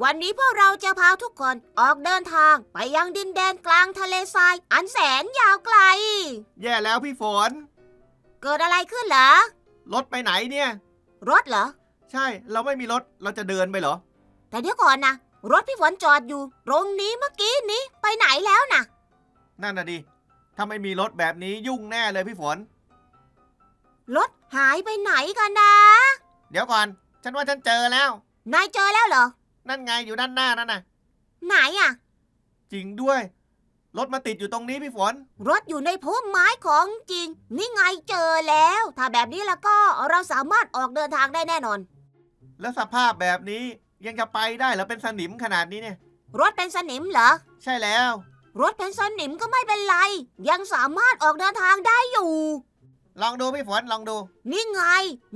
วันนี้พวกเราจะพาทุกคนออกเดินทางไปยังดินแดนกลางทะเลทราย อันแสนยาวไกล แย่แล้วพี่ฝน เกิดอะไรขึ้นเหรอ รถไปไหนเนี่ย รถเหรอ ใช่ เราไม่มีรถ เราจะเดินไปเหรอ แต่เดี๋ยวก่อนนะ รถพี่ฝนจอดอยู่ ตรงนี้เมื่อกี้นี้ ไปไหนแล้วนะนั่นน่ะดิ ถ้าไม่มีรถแบบนี้ยุ่งแน่เลยพี่ฝน รถหายไปไหนกันนะ เดี๋ยวก่อน ฉันว่าฉันเจอแล้ว นายเจอแล้วเหรอ นั่นไงอยู่ด้านหน้านั่นน่ะ ไหนอะจริงด้วย รถมาติดอยู่ตรงนี้พี่ฝน รถอยู่ในพุ่มไม้ของจริง นี่ไงเจอแล้ว ถ้าแบบนี้แล้วก็เราสามารถออกเดินทางได้แน่นอน แล้วสภาพแบบนี้ยังจะไปได้เหรอเป็นสนิมขนาดนี้เนี่ย รถเป็นสนิมเหรอ ใช่แล้ว รถเป็นสนิมก็ไม่เป็นไร ยังสามารถออกเดินทางได้อยู่ ลองดูพี่ฝนลองดู นี่ไง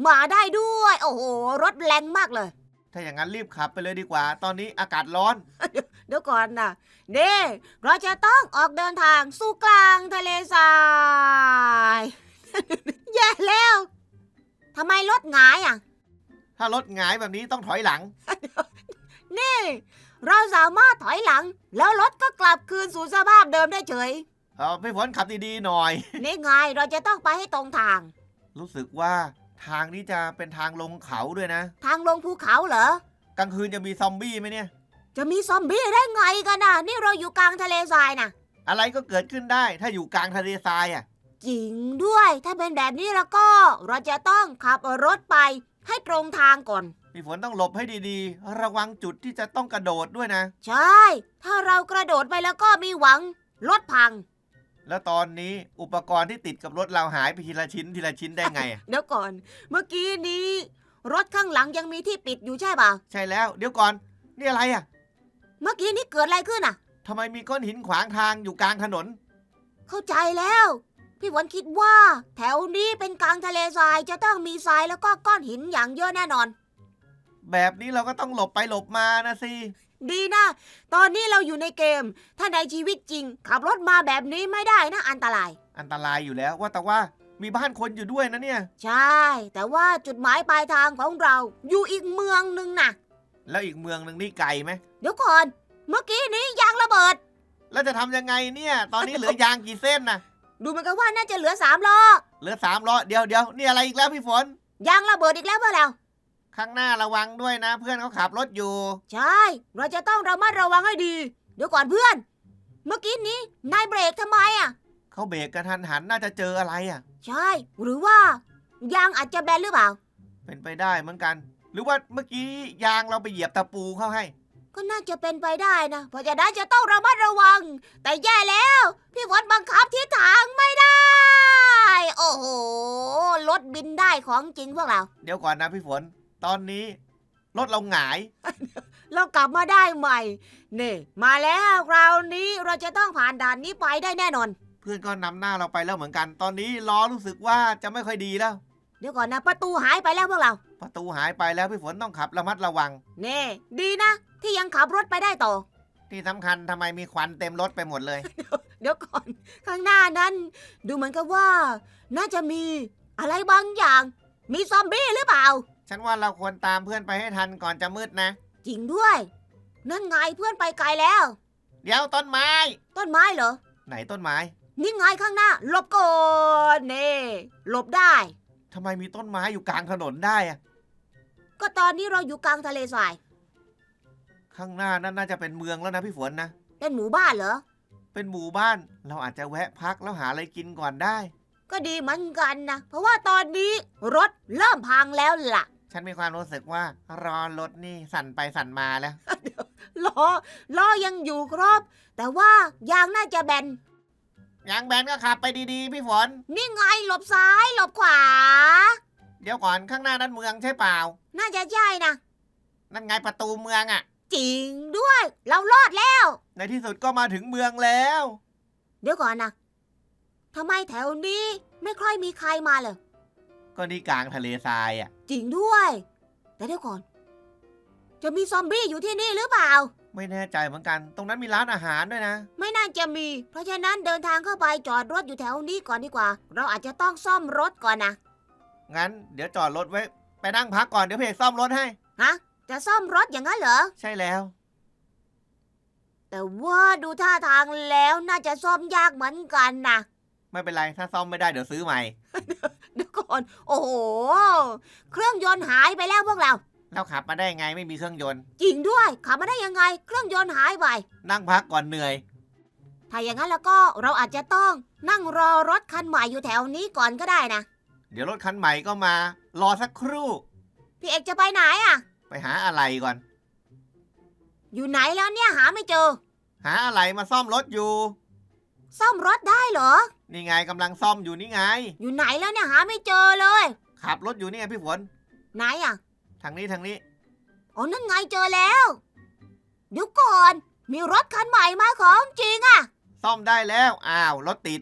มาได้ด้วย โอ้โห รถแรงมากเลย ถ้าอย่างนั้นรีบขับไปเลยดีกว่า ตอนนี้อากาศร้อน เดี๋ยวก่อนนะเด้เราจะต้องออกเดินทางสู่กลางทะเลทราย แย่แล้วทำไมรถหงายอะ ถ้ารถหงายแบบนี้ต้องถอยหลัง นี่ เราสามารถถอยหลัง แล้วรถก็กลับคืนสู่สภาพเดิมได้เฉย เออพี่ฝนขับดีๆหน่อย นี่ไงเราจะต้องไปให้ตรงทาง รู้สึกว่า ทางนี้จะเป็นทางลงเขาด้วยนะ ทางลงภูเขาเหรอ กลางคืนจะมีซอมบี้ไหมเนี่ย จะมีซอมบี้ได้ไงกันน่ะ นี่เราอยู่กลางทะเลทรายนะอะไรก็เกิดขึ้นได้ ถ้าอยู่กลางทะเลทรายอะ จริงด้วย ถ้าเป็นแบบนี้แล้วก็ เราจะต้องขับรถไปให้ตรงทางก่อน พี่ฝนต้องหลบให้ดีๆ ระวังจุดที่จะต้องกระโดดด้วยนะ ใช่ ถ้าเรากระโดดไปแล้วก็มีหวังรถพัง แล้วตอนนี้อุปกรณ์ที่ติดกับรถเราหายไปทีละชิ้นทีละชิ้นได้ไงอะเดี๋ยวก่อน เมื่อกี้นี้ รถข้างหลังยังมีที่ปิดอยู่ใช่ป่ะใช่แล้ว เดี๋ยวก่อน นี่อะไรอะเมื่อกี้นี้เกิดอะไรขึ้นอะ ทำไมมีก้อนหินขวางทางอยู่กลางถนน เข้าใจแล้ว พี่ฝนคิดว่า แถวนี้เป็นกลางทะเลทรายจะต้องมีทรายแล้วก็ก้อนหินอย่างเยอะแน่นอน แบบนี้เราก็ต้องหลบไปหลบมานะสิ ดีนะ ตอนนี้เราอยู่ในเกม ถ้าในชีวิตจริง ขับรถมาแบบนี้ไม่ได้นะ อันตราย อันตรายอยู่แล้วว่าแต่ว่ามีบ้านคนอยู่ด้วยนะเนี่ย ใช่ แต่ว่าจุดหมายปลายทางของเราอยู่อีกเมืองหนึ่งนะแล้วอีกเมืองหนึ่งนี่ไกลไหมเดี๋ยวก่อน เมื่อกี้นี้ยางระเบิด แล้วจะทำยังไงเนี่ย ตอนนี้เหลือยางกี่เส้นนะดูเหมือนกันว่าน่าจะเหลือสามล้อเหลือสามล้อเดียวเดียวนี่อะไรอีกแล้วพี่ฝนยางระเบิดอีกแล้วเปล่าแล้ว ข้างหน้าระวังด้วยนะ เพื่อนเขาขับรถอยู่ ใช่ เราจะต้องระมัดระวังให้ดี เดี๋ยวก่อนเพื่อน เมื่อกี้นี้นายเบรกทำไมอะ เขาเบรกกระทันหันน่าจะเจออะไรอะ ใช่ หรือว่ายางอาจจะแบนหรือเปล่า เป็นไปได้เหมือนกัน หรือว่าเมื่อกี้ยางเราไปเหยียบตะปูเข้าให้ ก็น่าจะเป็นไปได้นะ เพราะฉะนั้นจะต้องระมัดระวัง แต่แย่แล้ว พี่ฝนบังคับทิศทางไม่ได้ โอ้โห รถบินได้ของจริงพวกเรา เดี๋ยวก่อนนะพี่ฝน ตอนนี้รถเราหงาย เรากลับมาได้ใหม่ นี่ มาแล้วคราวนี้เราจะต้องผ่านด่านนี้ไปได้แน่นอน เพื่อนก็นำหน้าเราไปแล้วเหมือนกัน ตอนนี้ล้อรู้สึกว่าจะไม่ค่อยดีแล้ว เดี๋ยวก่อนนะประตูหายไปแล้วพวกเรา ประตูหายไปแล้วพี่ฝนต้องขับระมัดระวังเน่ดีนะ ที่ยังขับรถไปได้ต่อ ที่สำคัญทำไมมีควันเต็มรถไปหมดเลย เดี๋ยวก่อน ข้างหน้านั้น ดูเหมือนกับว่า น่าจะมีอะไรบางอย่าง มีซอมบี้หรือเปล่า ฉันว่าเราควรตามเพื่อนไปให้ทันก่อนจะมืดนะ จริงด้วย นั่นไงเพื่อนไปไกลแล้ว เดี๋ยวต้นไม้ ต้นไม้เหรอ ไหนต้นไม้นี่ไงข้างหน้าหลบก่อนเน่หลบได้ ทำไมมีต้นไม้อยู่กลางถนนได้อะก็ตอนนี้เราอยู่กลางทะเลทราย ข้างหน้านั่นน่าจะเป็นเมืองแล้วนะพี่ฝนนะ เป็นหมู่บ้านเหรอ เป็นหมู่บ้านเราอาจจะแวะพักแล้วหาอะไรกินก่อนได้ ก็ดีเหมือนกันนะ เพราะว่าตอนนี้รถเริ่มพังแล้วล่ะ ฉันมีความรู้สึกว่ารอรถนี่สั่นไปสั่นมาแล้ว ล้อล้อยังอยู่ครบ แต่ว่ายางน่าจะแบน ยางแบนก็ขับไปดีๆ พี่ฝน นี่ไงหลบซ้ายหลบขวา เดี๋ยวก่อนข้างหน้านั้นเมืองใช่เปล่า น่าจะใช่นะ นั่นไงประตูเมืองอะจริงด้วย เรารอดแล้ว ในที่สุดก็มาถึงเมืองแล้ว เดี๋ยวก่อนนะทำไมแถวนี้ไม่ค่อยมีใครมาเลย ก็นี่กลางทะเลทรายอะจริงด้วย แต่เดี๋ยวก่อน จะมีซอมบี้อยู่ที่นี่หรือเปล่า ไม่แน่ใจเหมือนกัน ตรงนั้นมีร้านอาหารด้วยนะ ไม่น่าจะมี เพราะฉะนั้นเดินทางเข้าไปจอดรถอยู่แถวนี้ก่อนดีกว่า เราอาจจะต้องซ่อมรถก่อนนะ งั้นเดี๋ยวจอดรถไว้ ไปนั่งพักก่อนเดี๋ยวเพจซ่อมรถให้ ฮะ จะซ่อมรถอย่างนั้นเหรอ ใช่แล้ว แต่ว่าดูท่าทางแล้วน่าจะซ่อมยากเหมือนกันนะ ไม่เป็นไร ถ้าซ่อมไม่ได้เดี๋ยวซื้อใหม่ เดี๋ยวก่อนโอ้โห เครื่องยนต์หายไปแล้วพวกเราแล้วขับมาได้ไงไม่มีเครื่องยนต์ จริงด้วย ขับมาได้ยังไง เครื่องยนต์หายไป นั่งพักก่อนเหนื่อย ถ้าอย่างนั้นแล้วก็เราอาจจะต้องนั่งรอรถคันใหม่อยู่แถวนี้ก่อนก็ได้นะ เดี๋ยวรถคันใหม่ก็มา รอสักครู่ พี่เอกจะไปไหนอะ ไปหาอะไรก่อน อยู่ไหนแล้วเนี่ยหาไม่เจอ หาอะไรมาซ่อมรถอยู่ ซ่อมรถได้เหรอ นี่ไงกำลังซ่อมอยู่นี่ไง อยู่ไหนแล้วเนี่ยหาไม่เจอเลยขับรถอยู่นี่ไงพี่ฝนไหนอะทางนี้ทางนี้ อ๋อนั่นไงเจอแล้วเดี๋ยวก่อน มีรถคันใหม่มาของจริงอะซ่อมได้แล้วอ้าวรถติด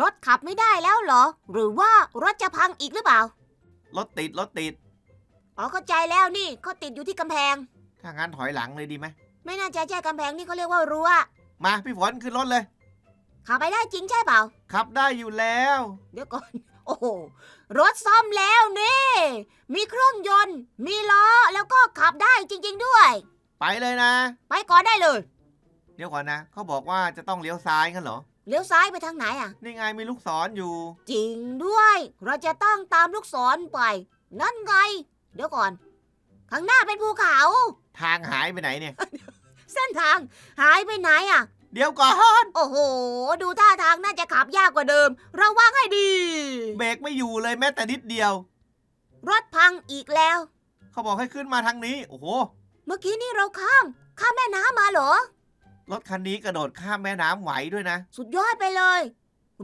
รถขับไม่ได้แล้วเหรอ หรือว่ารถจะพังอีกหรือเปล่ารถติดรถติดอ๋อเข้าใจแล้วนี่เขาติดอยู่ที่กำแพง ถ้างั้นถอยหลังเลยดีไหมไม่น่าจะใช่กำแพงนี่เขาเรียกว่ารั้วมาพี่ฝนขึ้นรถเลย ขับไปได้จริงใช่เปล่า ขับได้อยู่แล้ว เดี๋ยวก่อน โอ้โห รถซ่อมแล้วนี่ มีเครื่องยนต์ มีล้อ แล้วก็ขับได้จริง ๆ ด้วย ไปเลยนะ ไปก่อนได้เลย เดี๋ยวก่อนนะ เขาบอกว่าจะต้องเลี้ยวซ้ายกันเหรอ เลี้ยวซ้ายไปทางไหนอะ นี่ไงมีลูกศรออยู่ จริงด้วย เราจะต้องตามลูกศรไป นั่นไง เดี๋ยวก่อน ข้างหน้าเป็นภูเขา ทางหายไปไหนเนี่ย เส้นทางหายไปไหนอะ เดี๋ยวก่อน โอ้โห ดูท่าทางน่าจะขับยากกว่าเดิม ระวังให้ดี เบรกไม่อยู่เลยแม้แต่นิดเดียว รถพังอีกแล้ว เขาบอกให้ขึ้นมาทางนี้ โอ้โห เมื่อกี้นี่เราข้าม ข้ามแม่น้ำมาเหรอ รถคันนี้กระโดดข้ามแม่น้ำไหวด้วยนะ สุดยอดไปเลย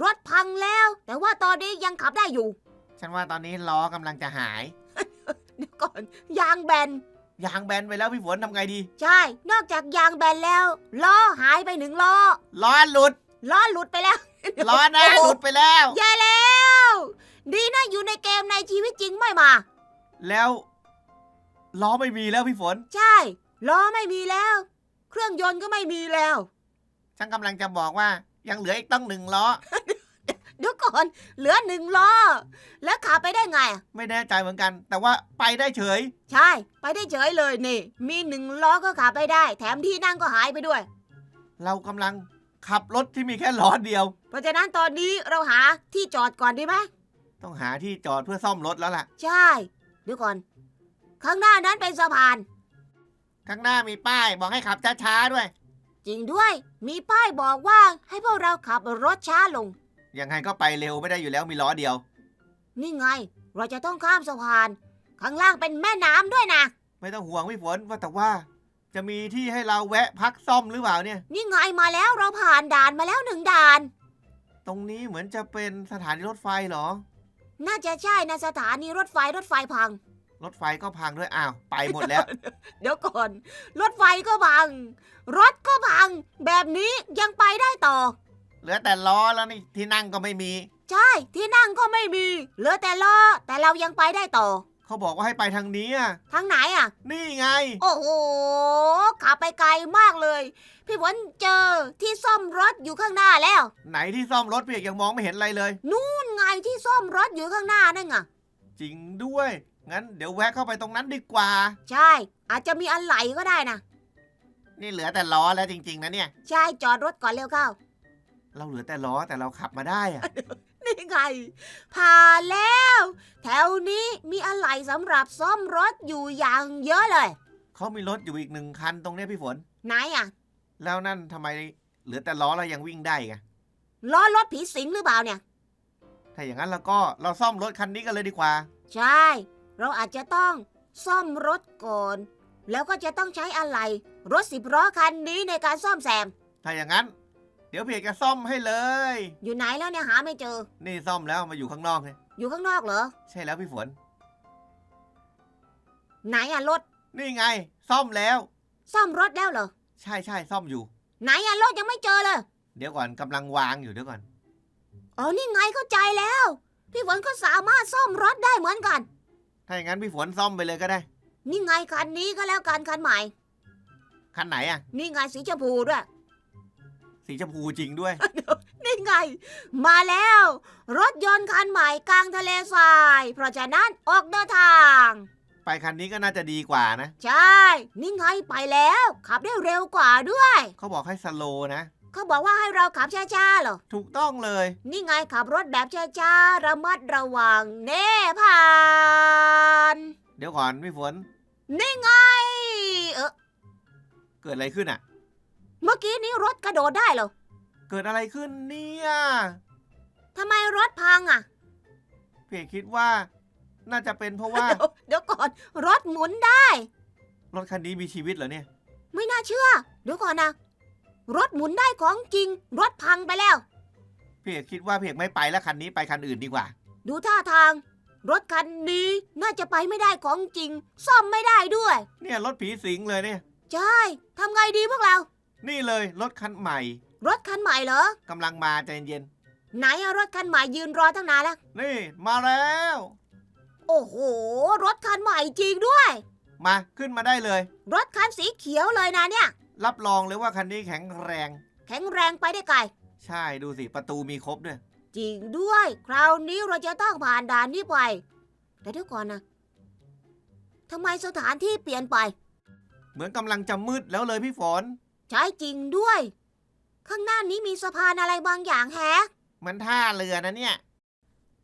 รถพังแล้ว แต่ว่าตอนนี้ยังขับได้อยู่ ฉันว่าตอนนี้ล้อกำลังจะหาย เดี๋ยวก่อน ยางแบน ยางแบนไปแล้วพี่ฝนทำไงดีใช่ นอกจากยางแบนแล้วล้อหายไปหนึ่งล้อล้อหลุดล้อหลุดไปแล้ว ล้อหน้าหลุดไปแล้ว แย่แล้ว ดีนะอยู่ในเกมในชีวิตจริงไม่มา แล้วล้อไม่มีแล้วพี่ฝน ใช่ล้อไม่มีแล้ว เครื่องยนต์ก็ไม่มีแล้ว ฉันกำลังจะบอกว่ายังเหลืออีกต้องหนึ่งล้อเดี๋ยวก่อน เหลือหนึ่งล้อ แล้วขับไปได้ไงอะไม่แน่ใจเหมือนกัน แต่ว่าไปได้เฉย ใช่ ไปได้เฉยเลยนี่ มีหนึ่งล้อก็ขับไปได้ แถมที่นั่งก็หายไปด้วย เรากำลังขับรถที่มีแค่ล้อเดียว เพราะฉะนั้นตอนนี้เราหาที่จอดก่อนดีไหมต้องหาที่จอดเพื่อซ่อมรถแล้วล่ะ ใช่ เดี๋ยวก่อน ข้างหน้านั้นเป็นสะพาน ข้างหน้ามีป้ายบอกให้ขับช้าๆด้วย จริงด้วย มีป้ายบอกว่าให้พวกเราขับรถช้าลง ยังไงก็ไปเร็วไม่ได้อยู่แล้วมีล้อเดียว นี่ไง เราจะต้องข้ามสะพาน ข้างล่างเป็นแม่น้ำด้วยนะ ไม่ต้องห่วงพี่ฝนว่าแต่ว่า จะมีที่ให้เราแวะพักซ่อมหรือเปล่าเนี่ย นี่ไงมาแล้วเราผ่านด่านมาแล้วหนึ่งด่าน ตรงนี้เหมือนจะเป็นสถานีรถไฟเหรอ น่าจะใช่นะสถานีรถไฟรถไฟพัง รถไฟก็พังด้วยอ้าวไปหมดแล้ว เดี๋ยวก่อน รถไฟก็พัง รถก็พัง แบบนี้ยังไปได้ต่อ เหลือแต่ล้อแล้วนี่ที่นั่งก็ไม่มี ใช่ที่นั่งก็ไม่มี เหลือแต่ล้อแต่เรายังไปได้ต่อ เขาบอกว่าให้ไปทางนี้อะทางไหนอะ นี่ไง โอ้โหขับไปไกลมากเลย พี่ฝนเจอที่ซ่อมรถอยู่ข้างหน้าแล้ว ไหนที่ซ่อมรถพี่เอกยังมองไม่เห็นอะไรเลย นู่นไงที่ซ่อมรถอยู่ข้างหน้านั่นไงจริงด้วย งั้นเดี๋ยวแวะเข้าไปตรงนั้นดีกว่า ใช่ อาจจะมีอันไหลก็ได้นะนี่เหลือแต่ล้อแล้วจริง ๆ นะเนี่ย ใช่จอดรถก่อนเร็วเข้า เราเหลือแต่ล้อแต่เราขับมาได้อะนี่ไง ผ่านแล้ว แถวนี้มีอะไหล่สำหรับซ่อมรถอยู่อย่างเยอะเลย เขามีรถอยู่อีกหนึ่งคันตรงเนี้ยพี่ฝน ไหนอะ แล้วนั่นทำไมเหลือแต่ล้อเรายังวิ่งได้ไงล้อรถผีสิงหรือเปล่าเนี่ย ถ้าอย่างนั้นเราก็เราซ่อมรถคันนี้กันเลยดีกว่า ใช่ เราอาจจะต้องซ่อมรถก่อน แล้วก็จะต้องใช้อะไหล่รถสิบล้อคันนี้ในการซ่อมแซม ถ้าอย่างนั้นเดี๋ยวพี่เอกจะซ่อมให้เลย อยู่ไหนแล้วเนี่ยหาไม่เจอ นี่ซ่อมแล้วมาอยู่ข้างนอกเลยอยู่ข้างนอกเหรอ ใช่แล้วพี่ฝน ไหนอะรถ นี่ไง ซ่อมแล้ว ซ่อมรถแล้วเหรอ ใช่ใช่ซ่อมอยู่ ไหนอะรถยังไม่เจอเลย เดี๋ยวก่อนกำลังวางอยู่เดี๋ยวก่อน อ๋อ นี่ไงเข้าใจแล้ว พี่ฝนก็สามารถซ่อมรถได้เหมือนกัน ถ้าอย่างนั้นพี่ฝนซ่อมไปเลยก็ได้ นี่ไงคันนี้ก็แล้วกันคันใหม่ คันไหนอะนี่ไงสีชมพูด้วย สีชมพูจริงด้วย นี่ไง มาแล้ว รถยนต์คันใหม่กลางทะเลทราย เพราะฉะนั้นออกเดินทาง ไปคันนี้ก็น่าจะดีกว่านะ ใช่ นี่ไงไปแล้ว ขับได้เร็วกว่าด้วย เขาบอกให้สโลว์นะ เขาบอกว่าให้เราขับช้าๆเหรอ ถูกต้องเลย นี่ไงขับรถแบบช้าๆระมัดระวังเน่ผ่าน เดี๋ยวก่อนพี่ฝน นี่ไง เออเกิดอะไรขึ้นอะ เมื่อกี้นี้รถกระโดดได้เหรอเกิดอะไรขึ้นเนี่ยทำไมรถพังอะพี่เอกคิดว่า น่าจะเป็นเพราะว่า เดี๋ยวเดี๋ยวก่อนรถหมุนได้ รถคันนี้มีชีวิตเหรอเนี่ย ไม่น่าเชื่อ เดี๋ยวก่อนนะ รถหมุนได้ของจริง รถพังไปแล้วพี่เอกคิดว่าพี่เอกไม่ไปแล้วคันนี้ไปคันอื่นดีกว่า ดูท่าทาง รถคันนี้น่าจะไปไม่ได้ของจริง ซ่อมไม่ได้ด้วย เนี่ยรถผีสิงเลยเนี่ย ใช่ทำไงดีพวกเรา นี่เลยรถคันใหม่รถคันใหม่เหรอกำลังมาใจเย็นไหนอะรถคันใหม่ยืนรอตั้งนานแล้ว ๆนี่มาแล้ว โอ้โห รถคันใหม่จริงด้วย มาขึ้นมาได้เลย รถคันสีเขียวเลยนะเนี่ย รับรองเลยว่าคันนี้แข็งแรง แข็งแรงไปได้ไกล ใช่ดูสิประตูมีครบด้วย จริงด้วย คราวนี้เราจะต้องผ่านด่านนี้ไป แต่เดี๋ยวก่อนนะทำไมสถานที่เปลี่ยนไป เหมือนกำลังจะมืดแล้วเลยพี่ฝน ใช้จริงด้วย ข้างหน้านี้มีสะพานอะไรบางอย่างแฮะเหมันท่าเรือนะเนี่ย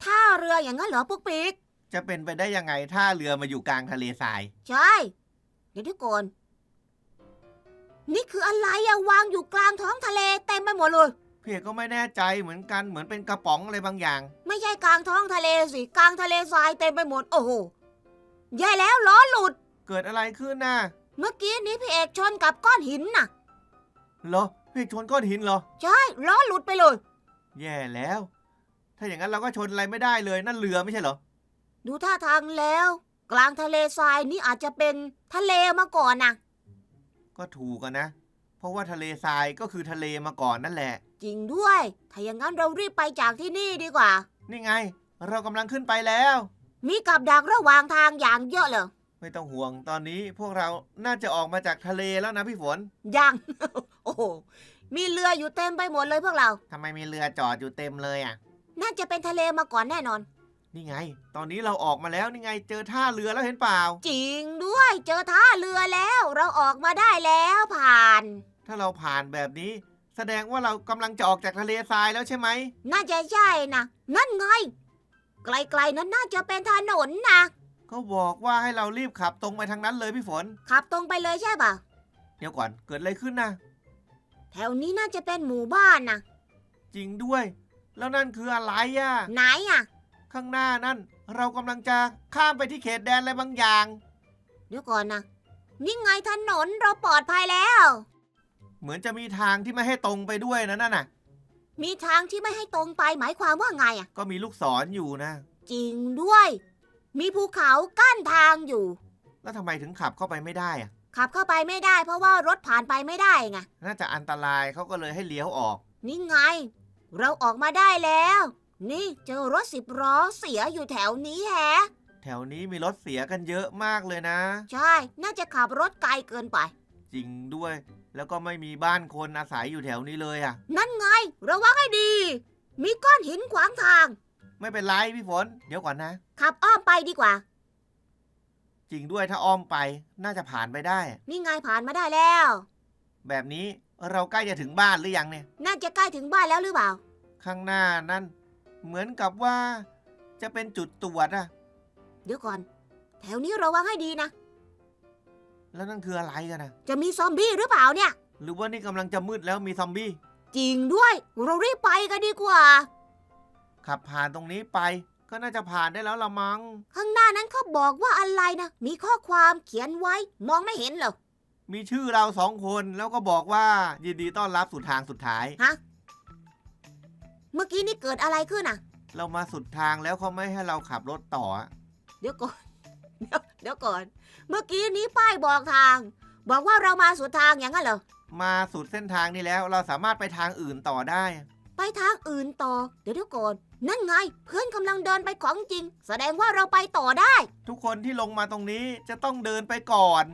ท่าเรืออย่างนั้นเหรอปุ๊กปิ๊ก จะเป็นไปได้ยังไงท่าเรือมาอยู่กลางทะเลทราย ใช่ เดี๋ยวทุกคนนี่คืออะไรอะวางอยู่กลางท้องทะเลเต็มไปหมดเลยพี่เอกก็ไม่แน่ใจเหมือนกันเหมือนเป็นกระป๋องอะไรบางอย่าง ไม่ใช่กลางท้องทะเลสิกลางทะเลทรายเต็มไปหมดโอ้โหแย่แล้วล้อหลุด เกิดอะไรขึ้นน่ะเมื่อกี้นี้พี่เอกชนกับก้อนหินน่ะ เหรอพี่เอกชนก้อนหินเหรอ ใช่ล้อหลุดไปเลย แย่แล้ว ถ้าอย่างนั้นเราก็ชนอะไรไม่ได้เลยนั่นเรือไม่ใช่เหรอ ดูท่าทางแล้ว กลางทะเลทรายนี่อาจจะเป็นทะเลมาก่อนนะก็ถูกอะนะ เพราะว่าทะเลทรายก็คือทะเลมาก่อนนั่นแหละ จริงด้วย ถ้าอย่างนั้นเรารีบไปจากที่นี่ดีกว่า นี่ไง เรากำลังขึ้นไปแล้ว มีกับดักระหว่างทางอย่างเยอะเลยไม่ต้องห่วงตอนนี้พวกเราน่าจะออกมาจากทะเลแล้วนะพี่ฝน ยังโอ้โหมีเรืออยู่เต็มไปหมดเลยพวกเรา ทำไมมีเรือจอดอยู่เต็มเลยอะ น่าจะเป็นทะเลมาก่อนแน่นอน นี่ไง ตอนนี้เราออกมาแล้วนี่ไง เจอท่าเรือแล้วเห็นเปล่า จริงด้วยเจอท่าเรือแล้ว เราออกมาได้แล้วผ่าน ถ้าเราผ่านแบบนี้ แสดงว่าเรากำลังจะออกจากทะเลทรายแล้วใช่ไหม น่าจะใช่นะนั่นไง ไกลๆนั้นน่าจะเป็นถนนนะเขาบอกว่าให้เรารีบขับตรงไปทางนั้นเลยพี่ฝน ขับตรงไปเลยใช่ปะเดี๋ยวก่อนเกิดอะไรขึ้นนะ แถวนี้น่าจะเป็นหมู่บ้านนะจริงด้วย แล้วนั่นคืออะไรอะ ไหนอะข้างหน้านั่น เรากำลังจะข้ามไปที่เขตแดนอะไรบางอย่าง เดี๋ยวก่อนนะนี่ไงถนนเราปลอดภัยแล้ว เหมือนจะมีทางที่ไม่ให้ตรงไปด้วยนะนั่นน่ะ มีทางที่ไม่ให้ตรงไปหมายความว่าไงอะก็มีลูกศรอยู่นะ จริงด้วย มีภูเขากั้นทางอยู่ แล้วทำไมถึงขับเข้าไปไม่ได้อะ ขับเข้าไปไม่ได้เพราะว่ารถผ่านไปไม่ได้ไง น่าจะอันตรายเขาก็เลยให้เลี้ยวออก นี่ไง เราออกมาได้แล้ว นี่เจอรถสิบล้อเสียอยู่แถวนี้แฮะ แถวนี้มีรถเสียกันเยอะมากเลยนะ ใช่ น่าจะขับรถไกลเกินไป จริงด้วย แล้วก็ไม่มีบ้านคนอาศัยอยู่แถวนี้เลยอะ นั่นไง ระวังให้ดี มีก้อนหินขวางทาง ไม่เป็นไรพี่ฝน เดี๋ยวก่อนนะ ขับอ้อมไปดีกว่า จริงด้วยถ้าอ้อมไปน่าจะผ่านไปได้ นี่ไงผ่านมาได้แล้ว แบบนี้เราใกล้จะถึงบ้านหรือยังเนี่ย น่าจะใกล้ถึงบ้านแล้วหรือเปล่า ข้างหน้านั่นเหมือนกับว่า จะเป็นจุดตรวจอะเดี๋ยวก่อน แถวนี้ระวังให้ดีนะ แล้วนั่นคืออะไรกันนะจะมีซอมบี้หรือเปล่าเนี่ย หรือว่านี่กำลังจะมืดแล้วมีซอมบี้ จริงด้วย เรารีบไปกันดีกว่า ขับผ่านตรงนี้ไป ก็น่าจะผ่านได้แล้วละมัง้งข้างหน้านั้นเขาบอกว่าอะไรนะ มีข้อความเขียนไว้ มองไม่เห็นเหรอ มีชื่อเราสองคนแล้วก็บอกว่ายินดีต้อนรับสู่ทางสุดท้าย ฮะ เมื่อกี้นี่เกิดอะไรขึ้นอะ เรามาสุดทางแล้วเขาไม่ให้เราขับรถต่ออะเดี๋ยวก่อน เดี๋ยวเดี๋ยวก่อน เมื่อกี้นี้ป้ายบอกทาง บอกว่าเรามาสุดทางอย่างนั้นเหรอ มาสุดเส้นทางนี้แล้วเราสามารถไปทางอื่นต่อได้ ไปทางอื่นต่อ เดี๋ยวเดี๋ยวก่อน นั่นไง เพื่อนกำลังเดินไปของจริง แสดงว่าเราไปต่อได้ ทุกคนที่ลงมาตรงนี้จะต้องเดินไปก่อน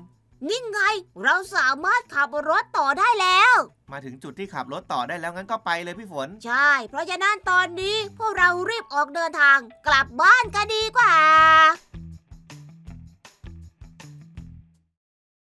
นี่ไง เราสามารถขับรถต่อได้แล้ว มาถึงจุดที่ขับรถต่อได้แล้วงั้นก็ไปเลยพี่ฝน ใช่ เพราะฉะนั้นตอนนี้พวกเรารีบออกเดินทางกลับบ้านกันดีกว่า